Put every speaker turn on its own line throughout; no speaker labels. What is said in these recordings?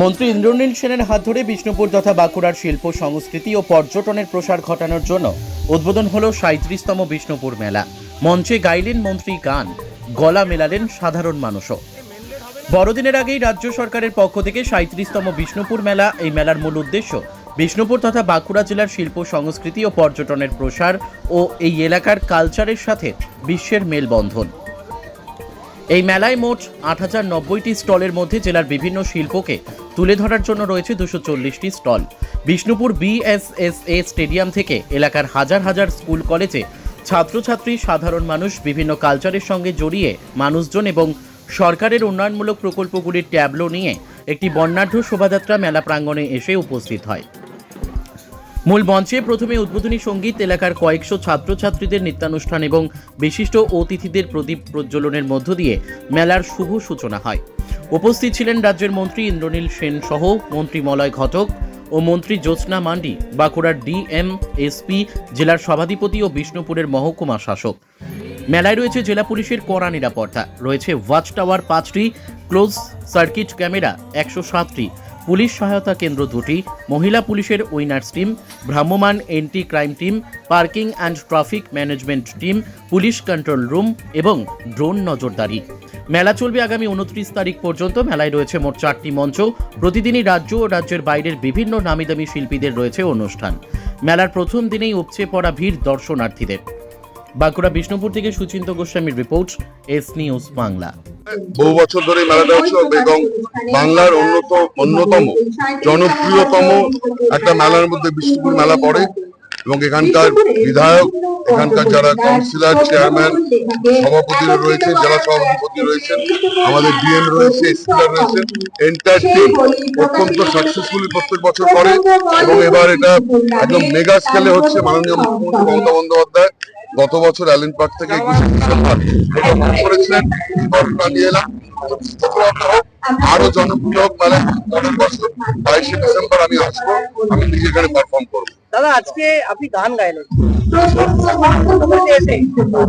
মন্ত্রী ইন্দ্রনীল সেনের হাত ধরে বিষ্ণুপুর তথা বাঁকুড়ার শিল্প, সংস্কৃতি ও পর্যটনের প্রসার ঘটানোর জন্য উদ্বোধন হল সাঁত্রিশতম বিষ্ণুপুর মেলা। মঞ্চে গাইলেন মন্ত্রী গান, গলা মেলালেন সাধারণ মানুষও। বড়দিনের আগেই রাজ্য সরকারের পক্ষ থেকে সাঁত্রিশতম বিষ্ণুপুর মেলা, এই মেলার মূল উদ্দেশ্য বিষ্ণুপুর তথা বাঁকুড়া জেলার শিল্প, সংস্কৃতি ও পর্যটনের প্রসার ও এই এলাকার কালচারের সাথে বিশ্বের মেলবন্ধন। এই মেলায় মোট আট হাজার নব্বইটি স্টলের মধ্যে জেলার বিভিন্ন শিল্পকে তুলে ধরার জন্য রয়েছে দুশো চল্লিশটি স্টল। বিষ্ণুপুর বিএসএসএ স্টেডিয়াম থেকে এলাকার হাজার হাজার স্কুল কলেজে ছাত্রছাত্রী, সাধারণ মানুষ, বিভিন্ন কালচারের সঙ্গে জড়িয়ে মানুষজন এবং সরকারের উন্নয়নমূলক প্রকল্পগুলির ট্যাবলো নিয়ে একটি বর্ণাঢ্য শোভাযাত্রা মেলা প্রাঙ্গণে এসে উপস্থিত হয়। মূল মঞ্চে প্রথমে উদ্বোধনী সংগীত, এলাকার কয়েকশো ছাত্রছাত্রীদের নৃত্যানুষ্ঠান এবং বিশিষ্ট অতিথিদের প্রদীপ প্রজ্বলনের মধ্য দিয়ে মেলার শুভ সূচনা হয়। উপস্থিত ছিলেন রাজ্যের মন্ত্রী ইন্দ্রনীল সেন সহ মন্ত্রী মলয় ঘটক ও মন্ত্রী জ্যোৎস্না মান্ডি, বাঁকুড়ার ডিএম এসপি জেলার সভাধিপতি ও বিষ্ণুপুরের মহকুমা শাসক। মেলায় রয়েছে জেলা পুলিশের কড়া নিরাপত্তা। রয়েছে ওয়াচ টাওয়ার পাঁচটি, ক্লোজ সার্কিট ক্যামেরা একশো সাতটি, পুলিশ সহায়তা কেন্দ্র দুটি, মহিলা পুলিশের উইনার্স টিম, ভ্রাম্যমাণ anti crime team, parking and traffic management team, police control room এবং ড্রোন নজরদারি। মেলা চলবে আগামী উনত্রিশ তারিখ পর্যন্ত। মেলায় রয়েছে মোট চারটি মঞ্চ। প্রতিদিনই রাজ্য ও রাজ্যের বাইরের বিভিন্ন নামিদামি শিল্পীদের রয়েছে অনুষ্ঠান। মেলার প্রথম দিনেই উপচে পড়া ভিড় দর্শনার্থীদের। বাঁকুড়া বিষ্ণুপুর থেকে সুচিন্ত গোস্বামীর রিপোর্ট, এস নিউজ বাংলা।
বহু বছর ধরে মেলাটা হচ্ছে এবং বাংলার অন্যত অন্যতম, জনপ্রিয়তম একটা মেলার মধ্যে বিষ্ণুপুর মেলা পড়ে। এবং এখানকার বিধায়ক, এখানকার যারা কাউন্সিলর, চেয়ারম্যান, সভাপতিরা রয়েছেন জেলা সভাপতি রয়েছেন, আমাদের ডিএম রয়েছে এসপিআর রয়েছেন এন্টায়ার টিম অত্যন্ত সাকসেসফুলি প্রত্যেক বছর করে এবং এবার এটা একদম মেগা স্কেলে হচ্ছে মাননীয় মুখ্যমন্ত্রী মমতা বন্দ্যোপাধ্যায়। গত বছর অ্যালিন পার্ক থেকে একুশে ডিসেম্বর এটা মনে করেছিলেন। নিয়ে এলাম। আরও জনপ্রিয় হোক পরের বছর বাইশে ডিসেম্বর আমি আসব। আমি নিজে এখানে পারফর্ম করব।
দাদা আজকে আপনি গান গাইলেন সমাজে এসে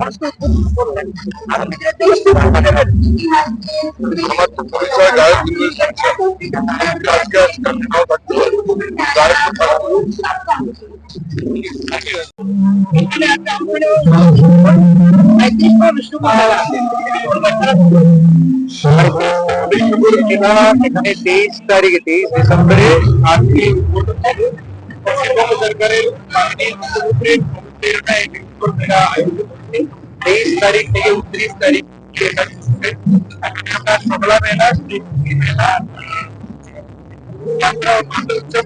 মানুষকে উদ্বুদ্ধ করলেন। আগামী দিনে তিনি কি বার্তা দেবেন?
আমার তো পরিচয় গায়ক ইন্দ্রেশ সরকার। কিন্তু আজকে আজকে আমি নাও থাকতে পারি গায়ক তো থাকবো।
এখানে একটা আমাদের একত্রিশতম বিষ্ণুপুর মেলা।
বিষ্ণুপুর মেলা এখানে তেইশ তারিখে তেইশ ডিসেম্বরে আজকে পশ্চিমবঙ্গ সরকারের মাননীয় মুখ্যমন্ত্রীর অনুপ্রেরণায় বিষ্ণুপুর মেলা আয়োজিত হচ্ছে তেইশ তারিখ থেকে উনত্রিশ তারিখ এটা চলবে এখানে আমরা সবলা মেলা শ্রীমুখী মেলা যাত্রা ও মাদল উৎসব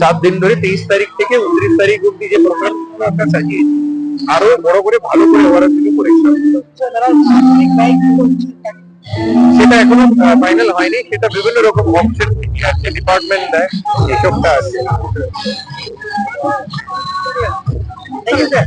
সাত দিন ধরে তেইশ তারিখ থেকে উনত্রিশ তারিখ অব্দি যে প্রোগ্রাম আমরা আরও বড় করে ভালো করে করার জন্য সেটা এখনও ফাইনাল হয়নি সেটা বিভিন্ন রকম অপশন আছে ডিপার্টমেন্ট দেয় এসবটা আছে
是的